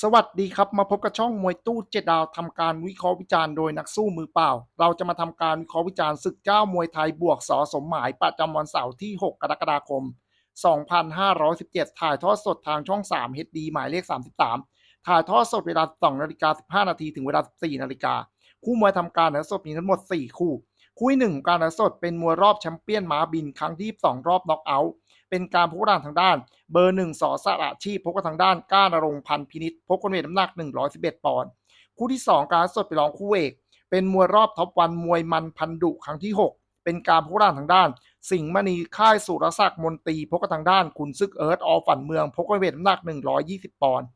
สวัสดีครับมาพบกับช่องมวยตู้เจ็ดดาวทำการวิเคราะห์วิจารณ์โดยนักสู้มือเปล่า เราจะมาทำการวิเคราะห์วิจารณ์ศึกเจ้ามวยไทยบวกสอสมหมายประจำวันเสาร์ที่ 6 กรกฎาคม 2517 ถ่ายทอดสดทางช่อง 3 HD หมายเลข 33 ถ่ายทอดสดเวลา 2นาฬิกา15 นาทีถึงเวลา 14 นาฬิกา คู่มวยทำการถ่ายทอดสดมีทั้งหมด 4 คู่ คู่ที่หนึ่งการถ่ายทอดสดเป็นมวยรอบแชมเปี้ยนม้าบินครั้งที่ 2 รอบน็อกเอาท์ เป็นการพบกันทางด้าน เบอร์หนึ่งสอสระชีพพบกันทางด้านก้านรงพันธ์พินิษพบกันเวทน้ำหนัก 111 ปอนด์คู่ที่ 2 การสดไปรองคู่เอก เป็นมวยรอบท็อปวันมวยมันพันดุครั้งที่ 6 เป็นการพบกันทางด้าน สิงห์มณีค่ายสุรศักดิ์มนตรีพบกันทางด้านขุนซึกเอิร์ธออฝันเมืองพบกันเวทน้ำหนัก 120 ปอนด์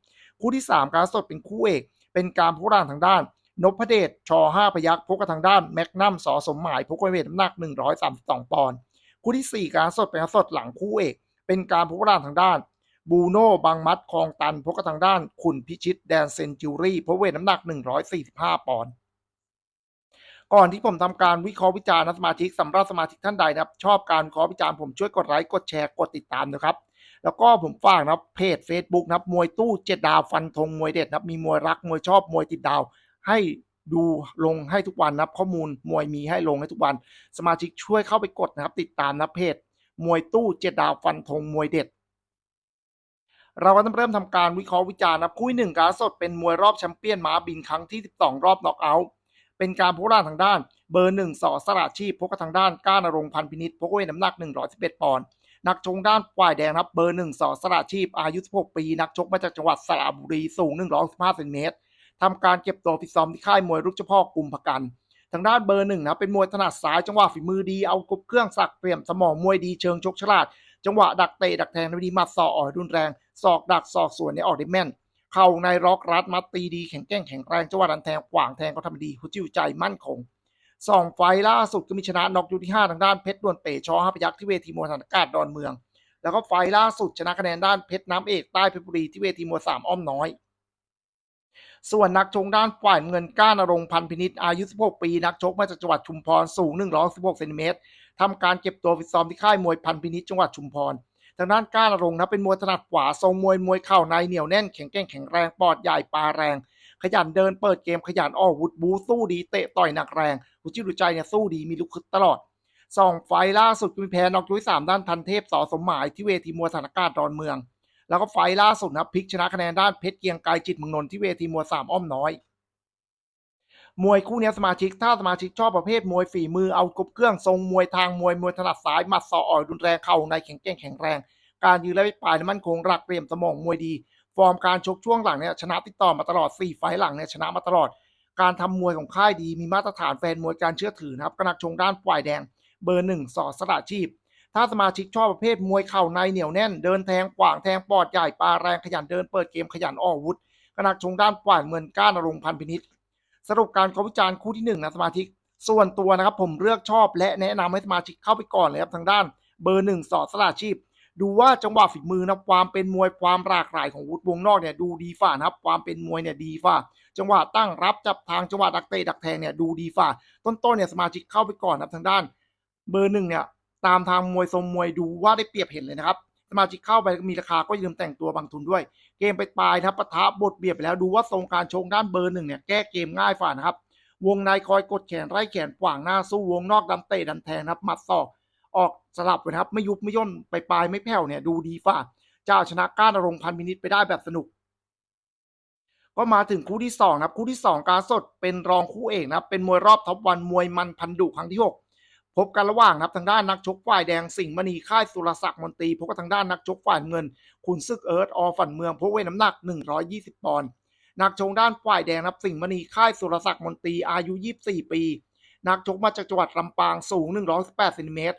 คู่ที่ 3 การสดเป็นคู่เอก เป็นการพบกันทางด้านนพเดชชห้าพยักพบกันทางด้านแมกนัมสอสมหมายพบกันเวทน้ำหนัก 132 ปอนด์ คู่ที่ 4 การสดเป็นการสดหลังคู่เอก เป็นการพบกันทางด้านบูโน่บางมัดคลองตันพบกันทางด้านขุนพิชิตแดนเซนจูรี่พบเวทน้ำหนัก 145 ปอนด์ก่อนที่ผมทำการวิเคราะห์วิจารณ์สมาชิกสำหรับสมาชิกท่านใดนะครับ ชอบการวิเคราะห์วิจารณ์ผมช่วยกดไลค์กดแชร์กดติดตามนะครับ แล้วก็ผมฝากนะครับเพจ Facebook นะครับมวยตู้เจ็ดดาวฟันธงมวยเด็ดนะมีมวยรักมวยชอบมวยติดดาวให้ ดูลงให้ทุกวันนะครับข้อมูลมวยมีให้ลงให้ทุกวัน สมาชิกช่วยเข้าไปกดนะครับ ติดตามนะเพจมวยตู้เจ็ดดาวฟันธงมวยเด็ด เราก็ต้องเริ่มทำการวิเคราะห์วิจารณ์นะคู่หนึ่งการสดเป็นมวยรอบแชมเปี้ยนม้าบินครั้งที่ 12 รอบน็อกเอาท์เป็นการพบกันทางด้าน เบอร์หนึ่งสอสระชีพพบกันทางด้านก้านรงค์พันพินิษพบกันเวทน้ำหนัก 111 ปอนด์นักชงด้านฝ่ายแดงครับเบอร์หนึ่งสอสระชีพอายุ 16 ปี นักชกมาจากจังหวัดสระบุรีสูง 115เซนติเมตร ทำการเก็บตัวฟิตซ้อมที่ค่ายมวยรุกเฉพาะกลุ่มพกันทางด้านเบอร์หนึ่งนะเป็นมวยถนัดซ้ายจังหวะฝีมือดีเอากบเครื่องสักเปรียมสมองมวยดีเชิงชกฉลาด จังหวะดักเตะดักแทงได้ดีมัดศอกอ่อยรุนแรงศอกดักศอกสวนเนี่ยออกได้แม่น เข่าในล็อกรัดมัดตีดีแข็งแกร่งแข็งแรงจังหวะดันแทงขวางแทงก็ทำดีหัวจิ้วใจมั่นคงสองไฟล่าสุดก็มีชนะน็อกอยู่ที่ห้าทางด้านเพชรดวนเป๋ชอห้าพยักที่เวทีมวยฐานอากาศดอนเมือง แล้วก็ไฟล์ล่าสุดชนะคะแนนด้านเพชรน้ำเอกใต้เพชรบุรีที่เวทีมวยสามอ้อมน้อย ส่วนนักชกด้านฝ่ายเงินก้านรงพันธ์พินิษอายุ 16 ปี นักชกมาจากจังหวัดชุมพรสูง 116เซนติเมตรทำการเก็บตัวฟิตซ้อมที่ค่ายมวยพันธ์พินิษจังหวัดชุมพรทางด้านก้านรงนะเป็นมวยถนัดขวาทรงมวยมวยเข่าในเหนียวแน่นแข็งแกร่งแข็งแรงปอดใหญ่ปลาแรง ขยันเดินเปิดเกมขยันออกวุดบูสู้ดีเตะต่อยหนักแรงหัวจิตหัวใจเนี่ยสู้ดีมีลุกขึ้นตลอดสองไฟล่าสุดมีแพ้นอกยุ้ยสามด้านทันเทพสอสมหมายที่เวทีมวยฐานอากาศดอนเมือง แล้วก็ไฟล่าสุดนะพลิกชนะคะแนนด้านเพชรเกียงไกรจิตเมืองนนท์ที่เวทีมวยสามอ้อมน้อย มวยคู่นี้สมาชิกถ้าสมาชิกชอบประเภทมวยฝีมือเอากบเครื่องทรงมวยทางมวยมวยถนัดซ้ายหมัดศอกอ่อยรุนแรงเข่าในแข็งแกร่งแข็งแรง การยืนและปลายมั่นคงรักเรียมสมองมวยดี ฟอร์มการชกช่วงหลังเนี่ยชนะติดต่อมาตลอด4ไฟล์หลังเนี่ยชนะมาตลอด การทำมวยของค่ายดีมีมาตรฐานแฟนมวยการเชื่อถือนะครับกนักชงด้านฝ่ายแดง เบอร์หนึ่งสอสระชีพ ถ้าสมาชิกชอบประเภทมวยเข่าในเหนียวแน่น เดินแทงขวางแทงปอดใหญ่ปลาแรงขยันเดินเปิดเกมขยันออกอวุธกนักชงด้านฝ่ายเงินก้านรงค์พันพินิษสรุปการขอวิจารณ์คู่ที่หนึ่งนะสมาชิก ส่วนตัวนะครับผมเลือกชอบและแนะนำให้สมาชิกเข้าไปก่อนเลยครับทางด้าน เบอร์หนึ่งสอดสลาชีพ ดูว่าจังหวะฝีมือนะความเป็นมวยความหลากหลายของวุฒิวงนอกเนี่ยดูดีฝ่านะครับความเป็นมวยเนี่ยดีฝ่าจังหวะตั้งรับจับทางจังหวะดักเตะดักแทงเนี่ยดูดีฝ่าต้นๆเนี่ยสมาชิกเข้าไปก่อนนะครับทางด้าน เบอร์หนึ่งเนี่ย ตามทางมวยทรงมวยดูว่าได้เปรียบเห็นเลยนะครับสมาชิกเข้าไปมีราคาก็อย่าลืมแต่งตัวบางทุนด้วย เกมไปปลายนะครับปะทะบทเบียดไปแล้วดูว่าทรงการชงด้านเบอร์หนึ่งเนี่ยแก้เกมง่ายฝ่านะครับ วงในคอยกดแขนไล่แขนขวางหน้าสู้วงนอกดันเตะดันแทงครับหมัดศอก ออกสลับเลยนะครับ ไม่ยุบไม่ย่นไปปลายไม่แผ่วเนี่ยดูดีฝ่าเจ้าชนะก้านรงค์พันมินิตไปได้แบบสนุก ก็มาถึงคู่ที่สองนะครับคู่ที่สองการสดเป็นรองคู่เอกนะครับเป็นมวยรอบท็อปวันมวยมันพันดุครั้งที่หก พบกันระหว่างนะครับทางด้านนักชกฝ่ายแดงสิงห์มณีค่ายสุรศักดิ์มนตรีพบกับทางด้านนักชกฝ่ายเงินขุนซึกเอิร์ธออฝันเมืองพบเวทน้ำหนัก 120 ปอนด์นักชงด้านฝ่ายแดงนับสิงห์มณีค่ายสุรศักดิ์มนตรีอายุ 24 ปี นักชกมาจากจังหวัดลำปางสูง 118เซนติเมตร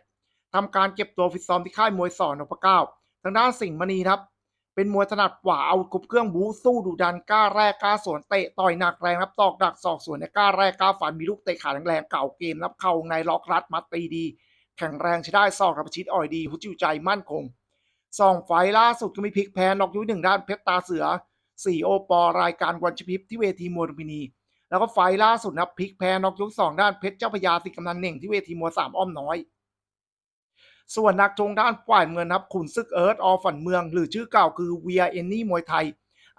ทำการเก็บตัวฟิตซ้อมที่ค่ายมวยสอนนพเก้าทางด้านสิงห์มณีครับ เป็นมวยถนัดขวาเอากบเครื่องบูสู้ดุดันกล้าแรกกล้าสวนเตะต่อยหนักแรงครับตอกดักศอกสวนเนี่ยกล้าแรกกล้าฝันมีลูกเตะขาแรงๆเก่าเกมนับเข่าในล็อกรัดมัดตีดี แข็งแรงใช้ได้ซอกกับประชิดอ่อยดีหุ่จิวใจมั่นคงสองไฟล่าสุดก็มีพลิกแพ้นอกยุ้ยหนึ่งด้านเพชรตาเสือสี่โอปอรายการวันชพิบที่เวทีมวยลุมพินี แล้วก็ไฟล่าสุดนะพลิกแพ้นอกยกสองด้านเพชรเจ้าพยาสิกำนันเน่งที่เวทีมวยสามอ้อมน้อย ส่วนนักชงด้านฝ่ายเงินครับขุนซึกเอิร์ธออฝันเมือง หรือชื่อเก่าคือเวียเอนนี่มวยไทย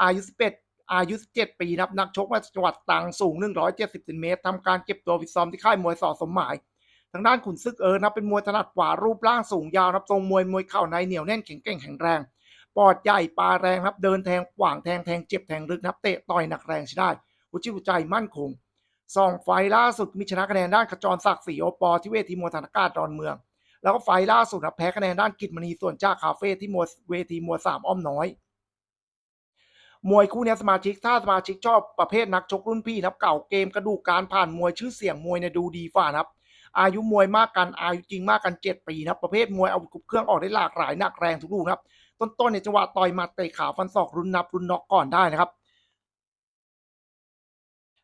อายุ 11 อายุ 17 ปีนะครับนักชกมาจากจังหวัดตรังสูง 170เซนติเมตรทำการเก็บตัวฟิตซ้อมที่ค่ายมวยสอสมหมาย ทางด้านขุนซึกเอิร์นะครับเป็นมวยถนัดขวารูปร่างสูงยาวนะครับทรงมวยมวยเข่าในเหนียวแน่นแข็งแกร่งแข็งแรงปอดใหญ่ปลาแรงครับเดินแทงขวางแทงแทงเจ็บแทงลึกนับเตะต่อยหนักแรงใช้ได้หัวจิตหัวใจมั่นคงสองไฟล์ล่าสุดมีชนะคะแนนด้านขจรศักดิ์ศรีโอปอที่เวทีมวยธนากาศดอนเมือง แล้วก็ไฟล่าสุดนะแพ้คะแนนด้านกิจมณีส่วนจ้าคาเฟ่ที่มวยเวทีมวยสามอ้อมน้อย มวยคู่นี้สมาชิกถ้าสมาชิกชอบประเภทนักชกรุ่นพี่นะครับ เก่าเกมกระดูกการผ่านมวยชื่อเสียงมวยเนี่ยดูดีฝ่านะครับ อายุมวยมากกันอายุจริงมากกันเจ็ดปีนะครับ ประเภทมวยเอาคุบเครื่องออกได้หลากหลายหนักแรงทุกลูกนครับ ต้นๆในจังหวะต่อยมัดเตะขาฟันศอกรุนนับรุนน็อกก่อนได้นะครับ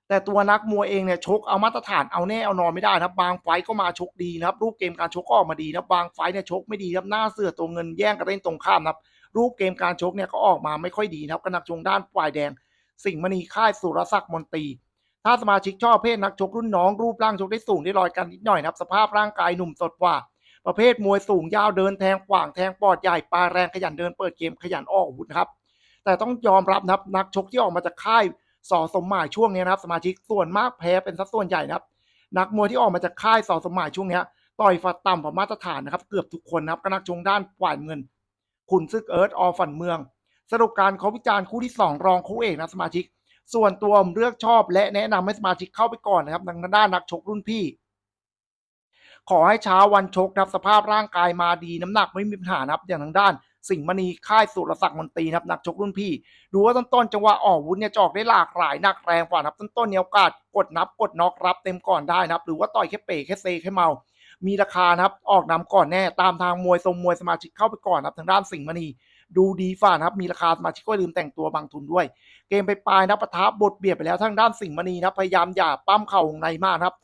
แต่ตัวนักมวยเองเนี่ยชกเอามาตรฐานเอาแน่เอานอนไม่ได้นะครับ บางไฟก็มาชกดีนะครับ รูปเกมการชกก็ออกมาดีนะบางไฟเนี่ยชกไม่ดีนะครับหน้าเสือตัวเงินแย่งกันเล่นตรงข้ามนะครับรูปเกมการชกเนี่ยก็ออกมาไม่ค่อยดีนะครับกนักชงด้านฝ่ายแดง สิงห์มณีค่ายสุรศักดิ์มนตรี ถ้าสมาชิกชอบเพศนักชกรุ่นน้องรูปร่างชกได้สูงได้ลอยกันนิดหน่อยนะครับ สภาพร่างกายหนุ่มสดกว่า ประเภทมวยสูงยาวเดินแทงขวางแทงปอดใหญ่ปลาแรงขยันเดินเปิดเกมขยันออกอาวุธนะครับแต่ต้องยอมรับนะครับนักชกที่ออกมาจากค่าย สอสมหมายช่วงนี้นะครับ สมาชิกส่วนมากแพ้เป็นสัดส่วนใหญ่นะครับ นักมวยที่ออกมาจากค่ายสอสมหมายช่วงนี้ต่อยฝัดต่ำกว่ามาตรฐานนะครับ เกือบทุกคนนะครับก็นักชงด้านฝ่ายเงินขุนซึกเอิร์ธออฝันเมือง สรุปการเขาวิจารณ์คู่ที่ 2 รองคู่เอกนะสมาชิก ส่วนตัวผมเลือกชอบ และแนะนำให้สมาชิกเข้าไปก่อนนะครับทางด้านนักชกรุ่นพี่ ขอให้เช้าวันชกนะครับสภาพร่างกายมาดีน้ำหนักไม่มีปัญหานะครับอย่างทางด้าน สิงห์มณีค่ายสุรศักดิ์มนตรีนะครับนักชกรุ่นพี่ ดูว่าต้นๆจังหวะออกวุธเนี่ยจอกได้หลากหลายหนักแรงกว่านะครับต้นๆเนี่ยโอกาสกดนับกดน็อกรับเต็มก่อนได้นะครับ หรือว่าต่อยแค่เป๋แค่เซแค่เมามีราคานะครับออกนำก่อนแน่ตามทางมวยทรงมวยสมาชิกเข้าไปก่อนนะครับทางด้านสิงห์มณีดูดีฝ่านะครับมีราคาสมาชิกก็อยลืมแต่งตัวบางทุนด้วย เกมไปปลายนะปะทะบทเบียดไปแล้วทางด้านสิงห์มณีนะพยายามอย่าปั้มเข่าวงในมากครับ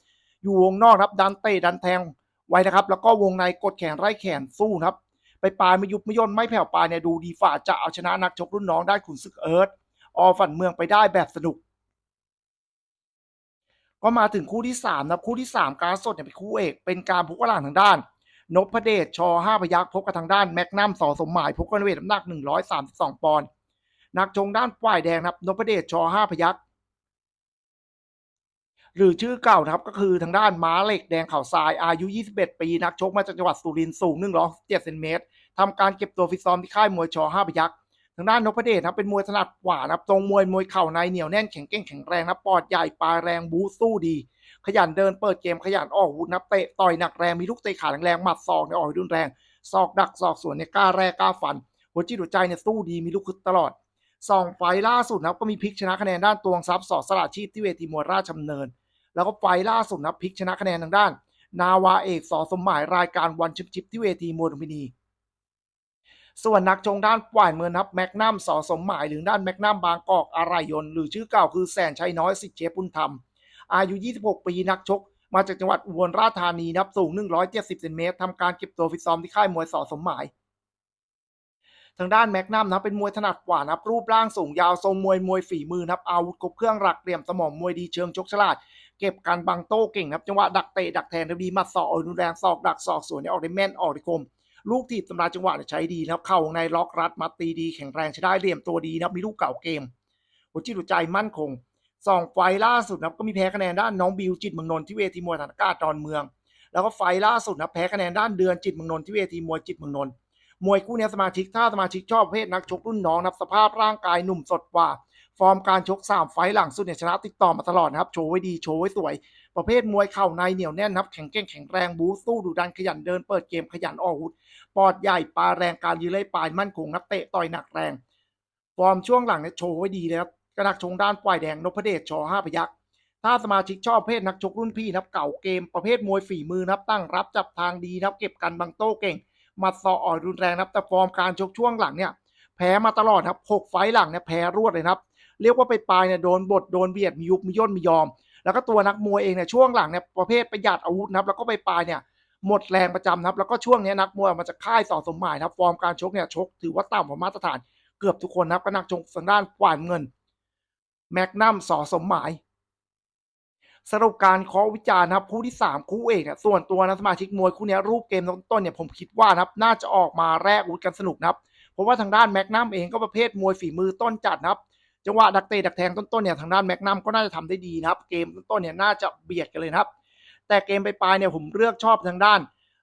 อยู่วงนอกครับดันเตะดันแทงไว้นะครับ แล้วก็วงในกดแขนไล่แขนสู้ครับ ไปปลายไม่ยุบไม่ย่นไม่แผ่วปลายเนี่ยดูดีฝ่าจะเอาชนะนักชกรุ่นน้องได้ขุนศึกเอิร์ธออฝันเมืองไปได้แบบสนุก ก็มาถึงคู่ที่สามนะคู่ที่สามการสดเนี่ยเป็นคู่เอก เป็นการพบกันหลังทางด้านนพเดชชอห้าพยักพบกับทางด้านแมกนัมสอสมหมายพบกันในเวทน้ำหนัก132ปอนด์นักชงด้านฝ่ายแดงนะครับนพเดชชอห้าพยัก หรือชื่อเก่านะครับก็คือทางด้านม้าเหล็กแดงเข่าทรายอายุ 21 ปีนักชกมาจากจังหวัดสุรินทร์สูง107เซนเมตรทำการเก็บตัวฟิตซ้อมที่ค่ายมวยชห้าพยักทางด้านนพเดชนะครับเป็นมวยถนัดขวานะครับตรงมวยมวยเข่าในเหนียวแน่นแข็งเก้งแข็งแรงนะปอดใหญ่ปลาแรงบู๊สู้ดี ขยันเดินเปิดเกมขยันออกอาวุธนับเตะต่อยหนักแรงมีลูกเตะขาแรงๆหมัดศอกเนี่ยออกรุนแรงศอกดักศอกสวนเนี่ยกล้าแรกกล้าฟัน หัวจิตหัวใจเนี่ยสู้ดีมีลูกคึกตลอดสองไฟล่าสุดนะครับก็มีพลิกชนะคะแนนด้านตวงทรัพย์สอดสละชีพที่เวทีมวยราชดำเนิน แล้วก็ไฟล่าสุดนับพลิกชนะคะแนนทางด้าน นาวาเอกสอสมหมายรายการวันชิปชิปที่เวทีมวยลุมพินี ส่วนนักชงด้านฝ่ายเมืองครับแมกนัมสอสมหมายหรือด้านแมกนัมบางกอกอารายนหรือชื่อเก่าคือแสนชัยน้อยสิทธิเจปุณธรรม อายุ 26 ปีนักชก มาจากจังหวัดอุบลราชธานีนับสูง 170เซนเมตรทำการเก็บตัวฟิตซ้อมที่ค่ายมวยสอสมหมายทางด้านแมกนัมนะเป็นมวยถนัดกว่านับรูปร่างสูงยาวทรงมวยมวยฝีมือนับอาวุธครบเครื่องหลักเหลี่ยมสมองมวยดีเชิงชกฉลาด เก็บการบังโต้เก่งนะครับจังหวะดักเตะดักแทงด้ดีมัดศอกออกรุนแรงศอกดักศอกสวนเนี่ยออกได้แม่นออกได้คมลูกถีบตำราจังหวะเนี่ยใช้ดีนะครับ เข่าในล็อกรัดมัดตีดีแข็งแรงใช้ได้เหลี่ยมตัวดีนะครับมีลูกเก่าเกมหัวจิตหัวใจมั่นคงสองไฟล่าสุดนะครับก็มีแพ้คะแนนด้านน้องบิวจิตเมืองนนท์ที่เวทีมวยฐานากาศดอนเมือง แล้วก็ไฟล่าสุดนะแพ้คะแนนด้านเดือนจิตเมืองนนท์ที่เวทีมวยจิตเมืองนนท์มวยคู่เนี้ยสมาชิกถ้าสมาชิกชอบประเพศนักชกรุ่นน้องนะครับสภาพร่างกายหนุ่มสดกว่า ฟอร์มการชกสามไฟล์หลังสุดเนี่ยชนะติดต่อมาตลอดนะครับ โชว์ไว้ดี โชว์ไว้สวย ประเภทมวยเข่าในเหนียวแน่นนับแข็งแกร่งแข็งแรงบู๊สู้ดุดันขยันเดินเปิดเกมขยันออกอาวุธปอดใหญ่ปลาแรงการยืนไล่ปลายมั่นคงนับเตะต่อยหนักแรง ฟอร์มช่วงหลังเนี่ยโชว์ไว้ดีเลยครับกระนักชงด้านฝ่ายแดงนพเดชชอห้าพยักถ้าสมาชิกชอบเภทนักชกรุ่นพี่นับเก่าเกมประเภทมวยฝีมือนับตั้งรับจับทางดีนับเก็บกันบังโต้เก่งหมัดซออ่อยรุนแรงนับแต่ฟอร์มการชกช่วงหลังเนี่ยแพ้มาตลอดครับหกไฟล์หลังเนี่ยแพ้รวดเลยครับ เรียกว่าไปปลายเนี่ยโดนบทโดนเบียดมียุบมีย่นมียอม แล้วก็ตัวนักมวยเองเนี่ยช่วงหลังเนี่ยประเภทประหยัดอาวุธนะครับแล้วก็ไปปลายเนี่ยหมดแรงประจำนะครับแล้วก็ช่วงนี้นักมวยมาจากค่ายสอสมหมายนะครับฟอร์มการชกเนี่ยชกถือว่าต่ำกว่ามาตรฐานเกือบทุกคนนะครับก็นักชกทางด้านฝ่ายเงินแมกนัมสอสมหมายสรุปการเคาะวิจารณ์นะครับคู่ที่ 3 คู่เอกเนี่ยส่วนตัวนะสมาชิกมวยคู่นี้รูปเกมต้นๆเนี่ยผมคิดว่านะครับน่าจะออกมาแรกอาวุธกันสนุกนะครับเพราะว่าทางด้านแมกนัมเองก็ประเภทมวยฝีมือต้นจัดนะครับ จังหวะดักเตะดักแทงต้นๆเนี่ยทางด้านแม็กนัมก็น่าจะทำได้ดีนะครับ เกมต้นๆเนี่ยน่าจะเบียดกันเลยนะครับ แต่เกมไปปลายเนี่ยผมเลือกชอบทางด้าน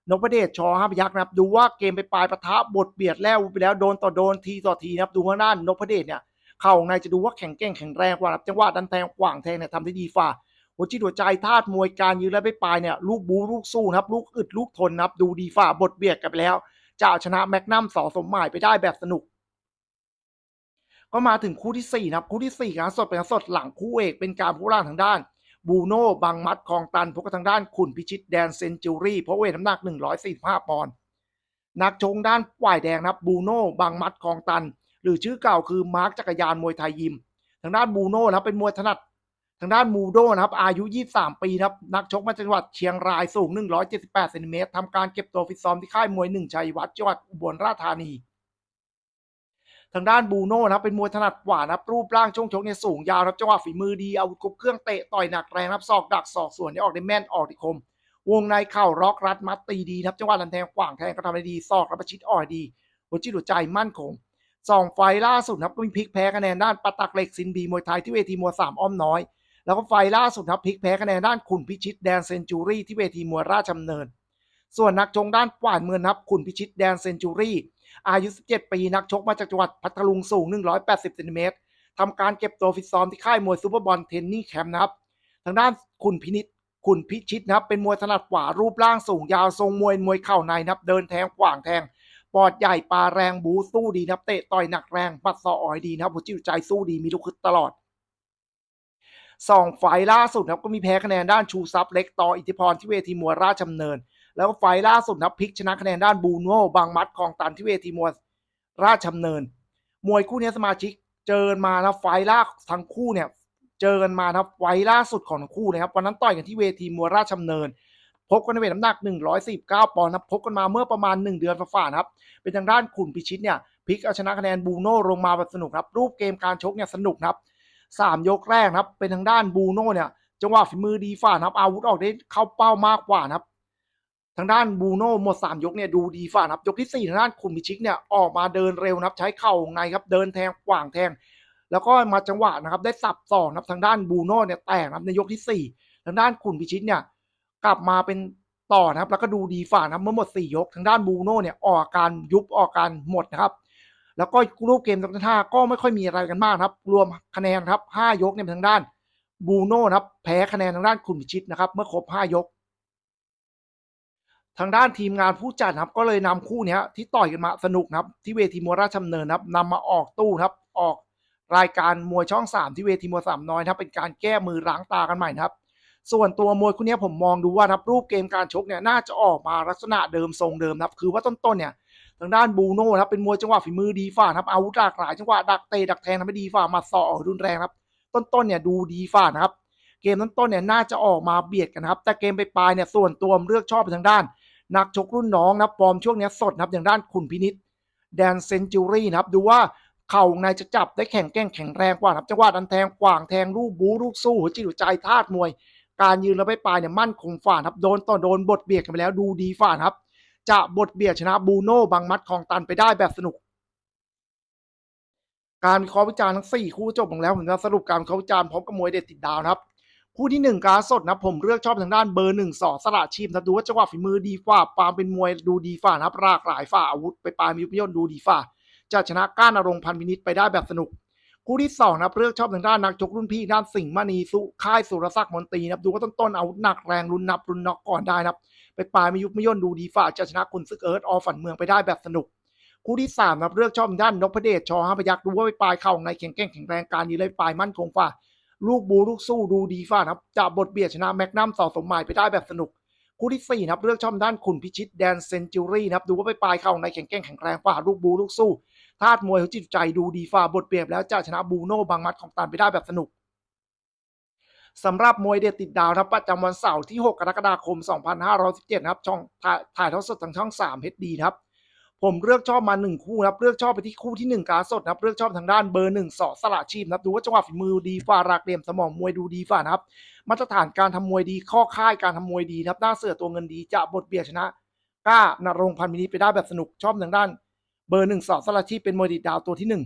นพเดชชอห้าพยักษ์นะครับ ดูว่าเกมไปปลายปะทะบทเบียดแล้วไปแล้วโดนต่อโดนทีต่อทีนะครับ ดูว่าด้านนพเดชเนี่ยเข่าในจะดูว่าแข็งแกร่งแข็งแรงกว่านะครับจังหวะดันแทงขวางแทงเนี่ยทำได้ดีฝ่าหัวจิตหัวใจธาตุมวยการยืนและไปปลายเนี่ยลูกบูลูกสู้นะครับ ลูกอึดลูกทนนะครับ ดูดีฝ่าบทเบียดกันไปแล้วจะเอาชนะแม็กนัมสอสมหมายไปได้แบบสนุก ก็มาถึงคู่ที่ 4 นะครับ คู่ที่ 4การสดเป็นการสดหลังคู่เอกเป็นการพูร่างทางด้านบูโน่บังมัดคลองตันพบกับทางด้านขุนพิชิตแดนเซนจูรี่เพราะเวทน้ำหนัก 145 ปอนด์นักชงด้านฝ่ายแดงนะครับบูโน่บังมัดคลองตัน หรือชื่อเก่าคือมาร์กจักรยานมวยไทยยิม ทางด้านบูโน่นะครับเป็นมวยถนัด ทางด้านมูโดนะครับอายุ 23 ปีนะครับนักชกมาจากจังหวัดเชียงรายสูง 178เซนติเมตรทำการเก็บตัวฟิตซ้อมที่ค่ายมวยหนึ่งชัยวัฒน์จังหวัดอุบลราชธานี ทางด้านบูโน่นะครับเป็นมวยถนัดขวานะรูปร่างช่วงชกเนี่ยสูงยาวครับจังหวะฝีมือดีอาวุธครบเครื่องเตะต่อยหนักแรงครับศอกดักศอกส่วนที่ออกได้แม่นออกได้คม วงในเข่าร็อกรัดมัดตีดีครับจังหวะลันแทงขวางแทงก็ทำได้ดีศอกรับประชิดอ่อยดีหัวจิตหัวใจมั่นคงสองไฟล่าสุดครับก็มีพลิกแพ้คะแนนด้านปะตักเหล็กซินบีมวยไทยที่เวทีมวยสามอ้อมน้อย แล้วก็ไฟล์ล่าสุดครับพลิกแพ้คะแนนด้านขุนพิชิตแดนเซนจูรี่ที่เวทีมวยราชดำเนิน ส่วนนักชงด้านกวาดเมืองครับขุนพิชิตแดนเซนจูรี่ อายุ 17 ปี นักชกมาจากจังหวัดพัทลุงสูง 180เซนติเมตรทำการเก็บตัวฟิตซ้อมที่ค่ายมวยซูเปอร์บอลเทนนิ่งแคมป์นะครับ ทางด้านขุนพินิษขุนพิชิตนะครับ เป็นมวยถนัดขวารูปร่างสูงยาวทรงมวยมวยเข่าในนับ เดินแทงขวางแทง ปอดใหญ่ปลาแรงบูสู้ดีนับเตะต่อยหนักแรงปัดซออ่อยดีนะครับหัวจิตใจสู้ดีมีลูกคึดตลอดสองไฟล์ล่าสุดนะครับก็มีแพ้คะแนนด้านชูซับเล็กต่ออิทธิพรที่เวทีมวยราชดำเนิน แล้วก็ไฟล่าสุดนะครับพลิกชนะคะแนนด้านบูโน่บางมัดคลองตันที่เวทีมวยราชดำเนิน มวยคู่นี้สมาชิกเจอมานะไฟล่าทั้งคู่เนี่ยเจอกันมานะครับไฟล่าสุดของทั้งคู่นะครับวันนั้นต่อยกันที่เวทีมวยราชดำเนิน พบกันในเวทน้ำหนัก119ปอนด์นะพบกันมาเมื่อประมาณ 1 เดือนฝ่าๆนครับ เป็นทางด้านขุนพิชิตเนี่ยพลิกเอาชนะคะแนนบูโน่ลงมาแบบสนุกครับ รูปเกมการชกเนี่ยสนุกครับสามยกแรกครับ เป็นทางด้านบูโน่เนี่ยจังหวะฝีมือดีฝ่านะครับอาวุธออกได้เข้าเป้ามากกว่านะครับ ทางด้านบูโน่หมดสามยกเนี่ยดูดีฝ่านะครับ ยกที่สี่ทางด้านขุนพิชิตเนี่ยออกมาเดินเร็วนะครับ ใช้เข่าในครับ เดินแทงขวางแทง แล้วก็มาจังหวะนะครับ ได้สับสองนะครับทางด้านบูโน่เนี่ยแตกนะครับในยกที่สี่ทางด้านขุนพิชิตเนี่ย กลับมาเป็นต่อนะครับ แล้วก็ดูดีฝ่านะครับเมื่อหมด 4 ยก ทางด้านบูโน่เนี่ยออกอาการยุบออกอาการหมดนะครับ แล้วก็รูปเกมทั้งท่าก็ไม่ค่อยมีอะไรกันมากครับ รวมคะแนนครับ5ยกเนี่ยเป็นทางด้านบูโน่นะครับแพ้คะแนนทางด้านคุณพิชิตนะครับ เมื่อครบ 5 ยก ทางด้านทีมงานผู้จัดครับก็เลยนำคู่นี้ที่ต่อยกันมาสนุกนะครับ ที่เวทีมวยราชดำเนินครับนำมาออกตู้ครับ ออกรายการมวยช่อง 3 ที่เวทีมวยสามน้อยนะครับเป็นการแก้มือล้างตากันใหม่นะครับ ส่วนตัวมวยคู่นี้ผมมองดูว่านะครับรูปเกมการชกเนี่ยน่าจะออกมาลักษณะเดิมทรงเดิมครับ คือว่าต้นๆเนี่ยทางด้านบูโน่นะครับเป็นมวยจังหวะฝีมือดีฝ่าครับอาวุธหลากหลายจังหวะดักเตะดักแทงทำให้ดีฝ่ามาสออกรุนแรงครับ ต้นๆเนี่ยดูดีฝ่านะครับ เกมต้นๆเนี่ยน่าจะออกมาเบียดกันครับ แต่เกมไปปลายเนี่ยส่วนตัวเลือกชอบไปทางด้าน นักชกรุ่นน้องนะครับฟอร์มช่วงนี้สดนะครับอย่างด้านขุนพินิษแดนเซนจูรี่นะครับดูว่าเข่าในจะจับได้แข็งแกร่งแข็งแรงกว่าครับจังหวะดันแทงขวางแทงลูกบูลูกสู้หัวจิตหัวใจธาตุมวย การยืนแล้วไปปลายเนี่ยมั่นคงฝ่าครับโดนต่อโดนบทเบียดกันไปแล้วดูดีฝ่าครับ จะบทเบียดชนะบูโน่บางมัดคองตันไปได้แบบสนุก การวิเคราะห์วิจารณ์ทั้งสี่คู่จบลงแล้วผมจะสรุปการวิเคราะห์วิจารณ์พร้อมกับมวยเด็ดติดดาวนะครับ คู่ที่หนึ่งการสดนะผมเลือกชอบทางด้านเบอร์หนึ่งสอสละชีพนะดูว่าจังหวะฝีมือดีฝ่าปามเป็นมวยดูดีฝ่านะครับรากหลายฝ่าอาวุธไปปลายมียุบย่นดูดีฝ่าจะชนะก้านอรงค์พันวินิตไปได้แบบสนุก คู่ที่สองนะเลือกชอบทางด้านนักชกรุ่นพี่ด้านสิงห์มณีสุค่ายสุรศักดิ์มนตรีนะดูว่าต้นๆอาวุธหนักแรงรุนนับรุนน็อกก่อนได้นะไปปลายม่ยุบไม่ย่นดูดีฝ่าจะชนะคุณซึกเอิร์ธออฝันเมืองไปได้แบบสนุกคู่ที่สามนะเลือกชอบทางด้านนพเดชชอห้าพยักดูว่าไปปลายเข่าในแข็งแกร่งแข็งแรงการยืนเลยปลายมั่นคงฝ่า ลูกบูลูกสู้ดูดีฝ่านะครับจะบทเบียดชนะแมกนัมต่อสมหมายไปได้แบบสนุก คู่ที่สี่นะครับเลือกชอบด้านขุนพิชิตแดนเซนจูรี่นะครับดูว่าไปปลายเข่าในแข็งแกร่งแข็งแรงฝ่าลูกบูลูกสู้ธาตุมวยหัวจิตใจดูดีฝ่าบทเปียบแล้วจะชนะบูโน่บางมัดของตันไปได้แบบสนุกสำหรับมวยเด็ดติดดาวนะครับประจำวันเสาร์ที่ 6 กรกฎาคม 2517 นะครับ ช่องถ่ายถ่ายทอดสดทางช่อง 3 HD นะครับ ผมเลือกชอบมาหนึ่งคู่นะครับเลือกชอบไปที่คู่ที่1การสดนะครับเลือกชอบทางด้านเบอร์หนึ่งสอสละชีพนะครับดูว่าจังหวะฝีมือดีฝ่ารักเหลี่ยมสมองมวยดูดีฝ่านะครับมาตรฐานการทำมวยดีข้อค่ายการทำมวยดีนะครับหน้าเสือตัวเงินดีจะบทเบียดชนะกล้านรงพันมินิไปได้แบบสนุกชอบทางด้าน เบอร์หนึ่งสอสละชีพเป็นมวยดีดดาวตัวที่หนึ่ง